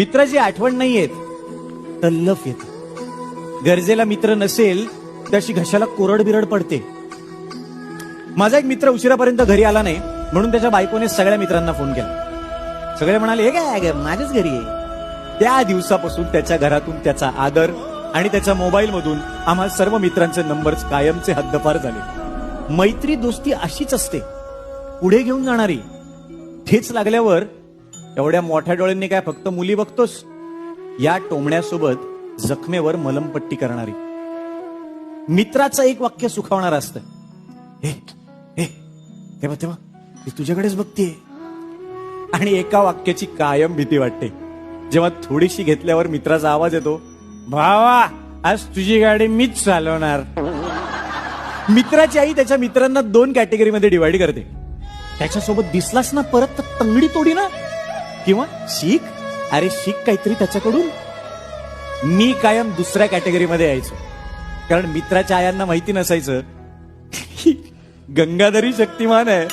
मित्राची आठवण नाही येत तल्लफ येत. गरजेला मित्र नसेल त्याशी घशाला कोरड बिरड पडते. माझा एक मित्र उशिरापर्यंत घरी आला नाही म्हणून त्याच्या बायकोने सगळ्या मित्रांना फोन केला. सगळे म्हणाले हे काय माझ्याच घरी आहे. त्या दिवसापासून त्याच्या घरातून त्याचा आदर आणि त्याच्या मोबाईल मधून आम्हा सर्व मित्रांचे नंबर कायमचे हद्दपार झाले. मैत्री दोस्ती अशीच असते. पुढे घेऊन जाणारी. ठेच लागल्यावर एवढ्या मोठ्या डोळ्यांनी काय फक्त मुली बघतोस? या टोमण्यासोबत जखमेवर मलमपट्टी करणारी. मित्राचं एक वाक्य सुखावणार असतं. हे हे तेव्हा तेव्हा ती तुझ्याकडेच बघतीये. आणि एका वाक्याची कायम भीती वाटते. जेव्हा थोडीशी घेतल्यावर मित्राचा आवाज येतो भावा आज तुझी गाडी मीच चालवणार. मित्राची आई त्याच्या मित्रांना दोन कॅटेगरीमध्ये डिवाइड करते. त्याच्यासोबत दिसलास ना परत तर तंगडी तोडी ना. किंवा शिक अरे शिक काहीतरी त्याच्याकडून? मी कायम दुसऱ्या कॅटेगरीमध्ये यायचो. कारण मित्राच्या आयांना माहिती नसायचं. गंगाधरी शक्तिमान आहे.